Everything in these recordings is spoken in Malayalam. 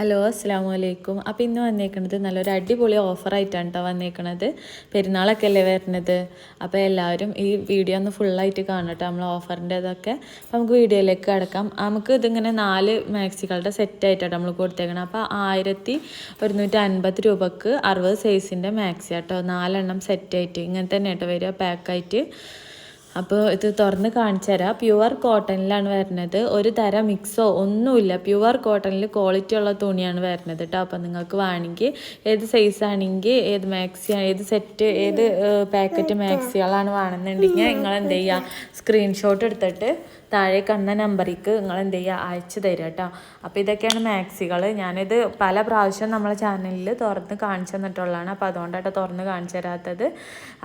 ഹലോ അസ്സാം വലൈക്കും അപ്പോൾ ഇന്ന് വന്നേക്കുന്നത് നല്ലൊരു അടിപൊളി ഓഫറായിട്ടാണ് കേട്ടോ വന്നേക്കണത്. പെരുന്നാളൊക്കെ അല്ലേ വരുന്നത് അപ്പോൾ എല്ലാവരും ഈ വീഡിയോ ഒന്ന് ഫുള്ളായിട്ട് കാണട്ടോ നമ്മൾ ഓഫറിന്റെ ഇതൊക്കെ അപ്പോൾ നമുക്ക് വീഡിയോയിലേക്ക് കിടക്കാം. നമുക്ക് ഇതിങ്ങനെ നാല് മാക്സികളുടെ സെറ്റായിട്ടാണ് നമ്മൾ കൊടുത്തേക്കണം അപ്പോൾ ആയിരത്തി ഒരുന്നൂറ്റി അൻപത് രൂപക്ക് അറുപത് സൈസിന്റെ മാക്സി കേട്ടോ നാലെണ്ണം സെറ്റായിട്ട് ഇങ്ങനെ തന്നെ കേട്ടോ വരിക പാക്കായിട്ട് അപ്പോൾ ഇത് തുറന്ന് കാണിച്ചു തരാം. പ്യുവർ കോട്ടണിലാണ് വരുന്നത്. ഒരു തരം മിക്സോ ഒന്നുമില്ല. പ്യുവർ കോട്ടണിൽ ക്വാളിറ്റി ഉള്ള തുണിയാണ് വരുന്നത് കേട്ടോ അപ്പോൾ നിങ്ങൾക്ക് വേണമെങ്കിൽ ഏത് സൈസ് ആണെങ്കിൽ ഏത് മാക്സി ഏത് സെറ്റ് ഏത് പാക്കറ്റ് മാക്സികളാണ് വേണമെന്നുണ്ടെങ്കിൽ നിങ്ങൾ എന്ത് ചെയ്യുക സ്ക്രീൻഷോട്ട് എടുത്തിട്ട് താഴെ കണ്ട നമ്പറിക്ക് നിങ്ങൾ എന്ത് ചെയ്യുക അയച്ചു തരിക കേട്ടോ അപ്പോൾ ഇതൊക്കെയാണ് മാക്സികൾ ഞാനിത് പല പ്രാവശ്യം നമ്മളെ ചാനലിൽ തുറന്ന് കാണിച്ചു തന്നിട്ടുള്ളതാണ്. അപ്പോൾ അതുകൊണ്ടാട്ടോ തുറന്ന് കാണിച്ചു തരാത്തത്.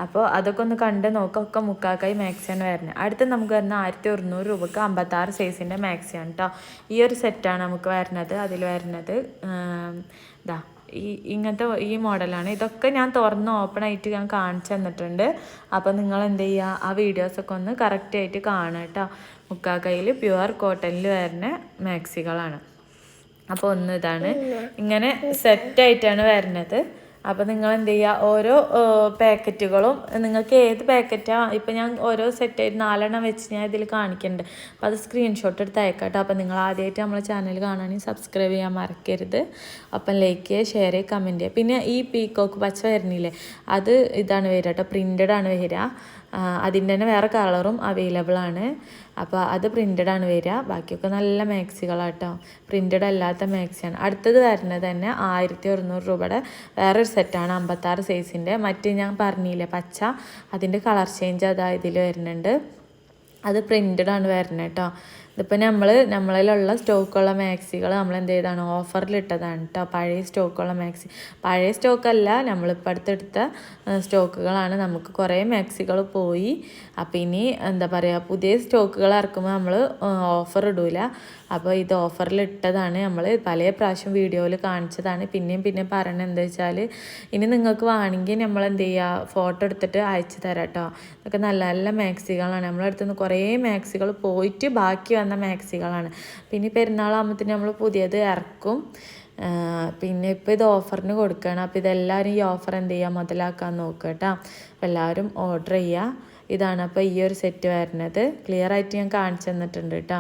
അപ്പോൾ അതൊക്കെ ഒന്ന് കണ്ട് നോക്കുക ഒക്കെ മുക്കാക്കായി മാക്സിയാണ് വരുന്നത്. അടുത്ത് നമുക്ക് വരുന്ന ആയിരത്തി ഒരുന്നൂറ് രൂപക്ക് അമ്പത്താറ് സൈസിന്റെ മാക്സിയാണ് കേട്ടോ ഈ ഒരു സെറ്റാണ് നമുക്ക് വരുന്നത്. അതിൽ വരുന്നത് ഇതാ ഈ ഇങ്ങനത്തെ ഈ മോഡലാണ് ഇതൊക്കെ ഞാൻ തുറന്ന് ഓപ്പൺ ആയിട്ട് ഞാൻ കാണിച്ചു തന്നിട്ടുണ്ട്. അപ്പോൾ നിങ്ങൾ എന്ത് ചെയ്യുക ആ വീഡിയോസൊക്കെ ഒന്ന് കറക്റ്റായിട്ട് കാണുക കേട്ടോ മുക്കാ കയ്യിൽ പ്യുവർ കോട്ടണിൽ വരുന്ന മാക്സികളാണ് അപ്പോൾ ഒന്ന് ഇതാണ്. ഇങ്ങനെ സെറ്റായിട്ടാണ് വരുന്നത്. അപ്പോൾ നിങ്ങൾ എന്ത് ചെയ്യുക ഓരോ പാക്കറ്റുകളും നിങ്ങൾക്ക് ഏത് പാക്കറ്റാണ് ഇപ്പം ഞാൻ ഓരോ സെറ്റായിട്ട് നാലെണ്ണം വെച്ച് ഞാൻ ഇതിൽ കാണിക്കുന്നുണ്ട് അപ്പോൾ അത് സ്ക്രീൻഷോട്ട് എടുത്ത് അയക്കാട്ടോ. അപ്പോൾ നിങ്ങൾ ആദ്യമായിട്ട് നമ്മളെ ചാനൽ കാണുകയാണെങ്കിൽ സബ്സ്ക്രൈബ് ചെയ്യാൻ മറക്കരുത്. അപ്പം ലൈക്ക് ചെയ്യുക ഷെയർ ചെയ്യുക കമന്റ് ചെയ്യുക പിന്നെ ഈ പീക്കോക്ക് പച്ച വരുന്നില്ലേ അത് ഇതാണ് വരിക കേട്ടോ പ്രിന്റഡ് ആണ് വരിക. അതിന്റെ തന്നെ വേറെ കളറും അവൈലബിൾ ആണ്. അപ്പോൾ അത് പ്രിന്റഡ് ആണ് വരിക. ബാക്കിയൊക്കെ നല്ല മാക്സികളാട്ടോ പ്രിന്റഡ് അല്ലാത്ത മാക്സിയാണ് അടുത്തത് വരുന്നത് തന്നെ ആയിരത്തി ഒരുന്നൂറ് രൂപയുടെ വേറൊരു സെറ്റാണ് അമ്പത്താറ് സൈസിന്റെ മറ്റ് ഞാൻ പറഞ്ഞില്ലേ പച്ച. അതിന്റെ കളർ ചേഞ്ച് അതാ ഇതിൽ വരുന്നുണ്ട്. അത് പ്രിന്റഡ് ആണ് വരുന്നത് കേട്ടോ. ഇതിപ്പോൾ നമ്മൾ നമ്മളിലുള്ള സ്റ്റോക്കുള്ള മാക്സികൾ നമ്മൾ എന്ത് ചെയ്താണ്? ഓഫറിൽ ഇട്ടതാണ് കേട്ടോ പഴയ സ്റ്റോക്കുള്ള മാക്സി പഴയ സ്റ്റോക്കല്ല നമ്മളിപ്പോൾ അടുത്തെടുത്ത സ്റ്റോക്കുകളാണ്. നമുക്ക് കുറേ മാക്സികൾ പോയി. അപ്പോൾ ഇനി എന്താ പറയുക പുതിയ സ്റ്റോക്കുകൾ ഇറക്കുമ്പോൾ നമ്മൾ ഓഫർ ഇടൂല അപ്പോൾ ഇത് ഓഫറിൽ ഇട്ടതാണ് നമ്മൾ പല പ്രാവശ്യം വീഡിയോയിൽ കാണിച്ചതാണ്. പിന്നെയും പിന്നെ പറയണത് എന്താ വെച്ചാൽ ഇനി നിങ്ങൾക്ക് വേണമെങ്കിൽ നമ്മൾ എന്ത് ചെയ്യുക ഫോട്ടോ എടുത്തിട്ട് അയച്ചു തരാം കേട്ടോ ഇതൊക്കെ നല്ല നല്ല മാക്സികളാണ്. നമ്മളെടുത്തുനിന്ന് കുറേ മാക്സികൾ പോയിട്ട് ബാക്കി വന്ന മാക്സികളാണ്. പിന്നെ പെരുന്നാളാകുമ്പോഴത്തേന് നമ്മൾ പുതിയത് ഇറക്കും. പിന്നെ ഇപ്പോൾ ഇത് ഓഫറിന് കൊടുക്കുകയാണ്. അപ്പോൾ ഇതെല്ലാവരും ഈ ഓഫർ എന്ത് ചെയ്യുക? മുതലാക്കാൻ നോക്കുക കേട്ടോ. എല്ലാവരും ഓർഡർ ചെയ്യുക. ഇതാണ് അപ്പോൾ ഈ ഒരു സെറ്റ് വരുന്നത്. ക്ലിയർ ആയിട്ട് ഞാൻ കാണിച്ചു തന്നിട്ടുണ്ട് കേട്ടോ.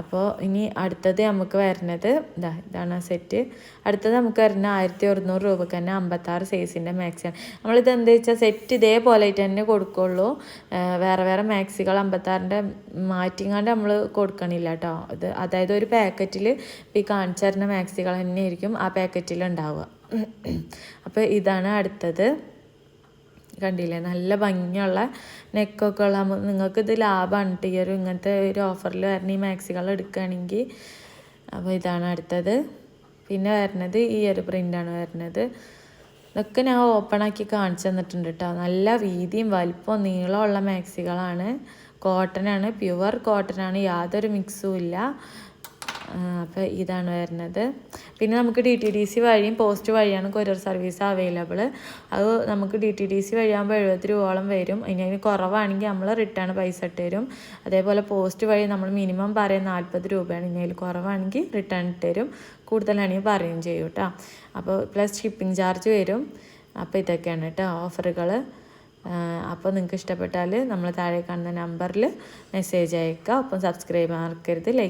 അപ്പോൾ ഇനി അടുത്തത് നമുക്ക് വരുന്നത് ഇതാ ഇതാണ് ആ സെറ്റ് അടുത്തത് നമുക്ക് വരുന്ന ആയിരത്തി ഒരുന്നൂറ് രൂപക്ക് തന്നെ അമ്പത്താറ് സൈസിന്റെ മാക്സിയാണ് നമ്മളിത് എന്താ വെച്ചാൽ സെറ്റ് ഇതേപോലെ ആയിട്ട് തന്നെ കൊടുക്കുള്ളൂ. വേറെ വേറെ മാക്സികൾ അമ്പത്താറിന്റെ മാറ്റിങ്ങാണ്ട് നമ്മൾ കൊടുക്കണില്ല കേട്ടോ. ഇത് അതായത് ഒരു പാക്കറ്റിൽ ഈ കാണിച്ചു തരുന്ന മാക്സികൾ തന്നെ ആയിരിക്കും ആ പാക്കറ്റിൽ ഉണ്ടാവുക. അപ്പോൾ ഇതാണ് അടുത്തത്. കണ്ടില്ലേ? നല്ല ഭംഗിയുള്ള നെക്കൊക്കെ ഉള്ള നിങ്ങൾക്ക് ഇത് ലാഭമാണ് കേട്ടോ ഈ ഒരു ഇങ്ങനത്തെ ഒരു ഓഫറിൽ വരണ ഈ മാക്സികൾ എടുക്കുകയാണെങ്കിൽ അപ്പോൾ ഇതാണ് അടുത്തത്. പിന്നെ വരുന്നത് ഈ ഒരു പ്രിന്റാണ് വരുന്നത് ഇതൊക്കെ ഞാൻ ഓപ്പൺ ആക്കി കാണിച്ചു തന്നിട്ടുണ്ട് കേട്ടോ നല്ല വീതിയും വലിപ്പവും നീളമുള്ള മാക്സികളാണ് കോട്ടനാണ് പ്യുവർ കോട്ടനാണ് യാതൊരു മിക്സും ഇല്ല. അപ്പോൾ ഇതാണ് വരുന്നത്. പിന്നെ നമുക്ക് ഡി ടി ഡി സി വഴിയും പോസ്റ്റ് വഴിയാണ് കൊറിയർ സർവീസ് അവൈലബിൾ അത് നമുക്ക് ഡി ടി ഡി സി വഴിയാകുമ്പോൾ എഴുപത് രൂപയോളം വരും. ഇനി അതിന് കുറവാണെങ്കിൽ നമ്മൾ റിട്ടേൺ പൈസ ഇട്ട് തരും. അതേപോലെ പോസ്റ്റ് വഴി നമ്മൾ മിനിമം പറയും നാൽപ്പത് രൂപയാണ്. ഇനി അതിൽ കുറവാണെങ്കിൽ റിട്ടേൺ ഇട്ട് തരും. കൂടുതലാണെങ്കിൽ പറയുകയും ചെയ്യും കേട്ടോ. അപ്പോൾ പ്ലസ് ഷിപ്പിംഗ് ചാർജ് വരും. അപ്പോൾ ഇതൊക്കെയാണ് കേട്ടോ ഓഫറുകൾ അപ്പോൾ നിങ്ങൾക്ക് ഇഷ്ടപ്പെട്ടാൽ നമ്മൾ താഴെ കാണുന്ന നമ്പറിൽ മെസ്സേജ് അയക്കുക. ഒപ്പം സബ്സ്ക്രൈബ് മറക്കരുത്. ലൈക്ക്